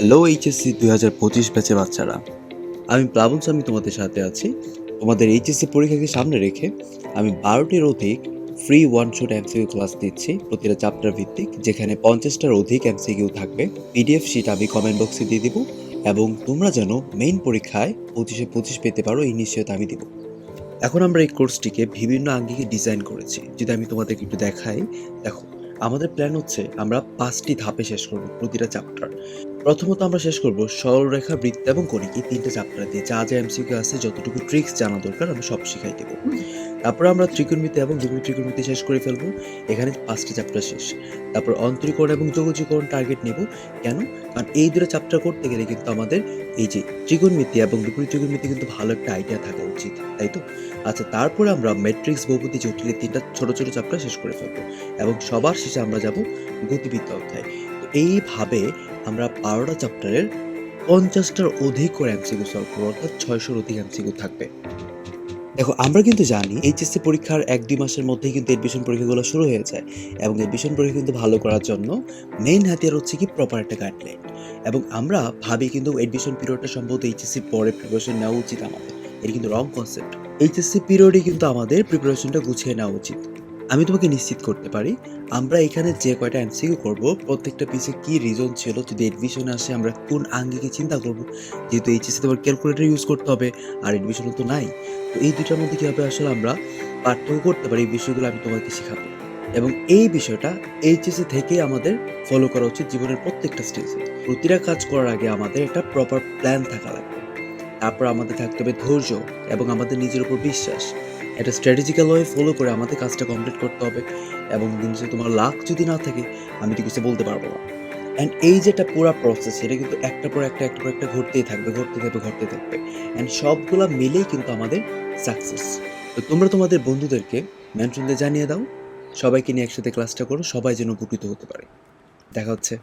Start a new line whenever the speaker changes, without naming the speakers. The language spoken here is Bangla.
হ্যালো এইচএসসি দুই হাজার পঁচিশ ব্যাচের বাচ্চারা। আমি প্লাবন স্বামী তোমাদের সাথে আছি। তোমাদের এইচএসসি পরীক্ষাকে সামনে রেখে আমি বারোটির অধিক free one shot MCQ class দিচ্ছি, প্রতিটা চ্যাপ্টার ভিত্তিক, যেখানে পঞ্চাশটার অধিক এমসিকিউ থাকবে। পিডিএফ শিট আমি কমেন্ট বক্সে দিয়ে দিব এবং তোমরা যেন মেইন পরীক্ষায় পঁচিশে পঁচিশ পেতে পারো, এই নিশ্চয়তা আমি দিব। এখন আমরা এই কোর্সটিকে বিভিন্ন আঙ্গিকে ডিজাইন করেছি। যদি আমি তোমাদেরকে একটু দেখাই, দেখো। আমাদের প্ল্যান হচ্ছে আমরা পাঁচটি ধাপে শেষ করব প্রতিটা চ্যাপ্টার প্রথমত আমরা শেষ করব সরলরেখা, বৃত্ত এবং কণিক। এই তিনটে চ্যাপ্টার দিয়ে যা যা এমসিকিউ আছে, যতটুকু ট্রিক্স জানা দরকার আমরা সব শিখাই দেবো। তারপর আমরা ত্রিকোণমিতি এবং দ্বিগুণ ত্রিকোণমিতি শেষ করে ফেলব। এখানে পাঁচটি চ্যাপ্টার শেষ। তারপর অন্তরীকরণ এবং যোগজীকরণ টার্গেট নেব। কেন? কারণ এই দুটো চ্যাপ্টার করতে গেলে কিন্তু আমাদের এই যে ত্রিকোণমিতি এবং বিপরীত ত্রিকোণমিতি কিন্তু ভালো একটা আইডিয়া থাকা উচিত, তাই তো? আচ্ছা তারপরে আমরা ম্যাট্রিক্স বহুপতি জটিলের তিনটা ছোট ছোট চ্যাপ্টার শেষ করে ফেলব এবং সবার শেষে আমরা যাব গতিবিদ্যা অধ্যায়। এইভাবে আমরা বারোটা চ্যাপ্টারের পঞ্চাশটার অধিক করে এমসিকিউ সলভ করব, অর্থাৎ ছয়শোর অধিক এমসিকিউ থাকবে। দেখো, আমরা কিন্তু জানি এইচএসসি পরীক্ষার এক দুই মাসের মধ্যেই কিন্তু এডমিশন পরীক্ষাগুলো শুরু হয়ে যায় এবং এডমিশন পরীক্ষা কিন্তু ভালো করার জন্য মেইন হাতিয়ার হচ্ছে কি প্রপার একটা গাইডলাইন এবং আমরা ভাবি কিন্তু এডমিশন পিরিয়ডটা সম্ভবত এইচএসসি পরে প্রিপারেশন নেওয়া উচিত আমাদের। এটা কিন্তু রং কনসেপ্ট এইচএসসি পিরিয়ডে কিন্তু আমাদের প্রিপারেশনটা গুছিয়ে নেওয়া উচিত। আমি তোমাকে নিশ্চিত করতে পারি, আমরা এখানে যে কয়টা এমসিকিউ করব, প্রত্যেকটা পিছে কি রিজন ছিল, যদি এডমিশনে আসে আমরা কোন আঙ্গিকে চিন্তা করব, যেহেতু এইচএসসি তোমার ক্যালকুলেটর ইউজ করতে হবে, আর এডমিশনে তো নাই, তো এই দুইটার মধ্যে কীভাবে আসলে আমরা পার্থক্য করতে পারি, এই বিষয়গুলো আমি তোমাকে শেখাবো। এবং এই বিষয়টা এইচএসসি থেকে আমাদের ফলো করা উচিত জীবনের প্রত্যেকটা স্টেজে প্রতিটা কাজ করার আগে আমাদের একটা প্রপার প্ল্যান থাকা লাগবে। তারপর আমাদের থাকতে হবে ধৈর্য এবং আমাদের নিজের উপর বিশ্বাস। একটা স্ট্র্যাটেজিক্যাল ওয়ে ফলো করে আমাদের কাজটা কমপ্লিট করতে হবে এবং শেষে তোমার লাক যদি না থাকে, আমি তো কিছু বলতে পারব না। অ্যান্ড এই যে একটা পুরো প্রসেস এটা কিন্তু একটা পর একটা একটা পর একটা ঘটতেই থাকবে, ঘটতে থাকবে ঘটতে থাকবে। অ্যান্ড সবগুলা মিলেই কিন্তু আমাদের সাকসেস তো তোমরা তোমাদের বন্ধুদেরকে মেনশন জানিয়ে দাও। সবাইকে নিয়ে একসাথে ক্লাসটা করো, সবাই যেন উপকৃত হতে পারে। দেখা হচ্ছে।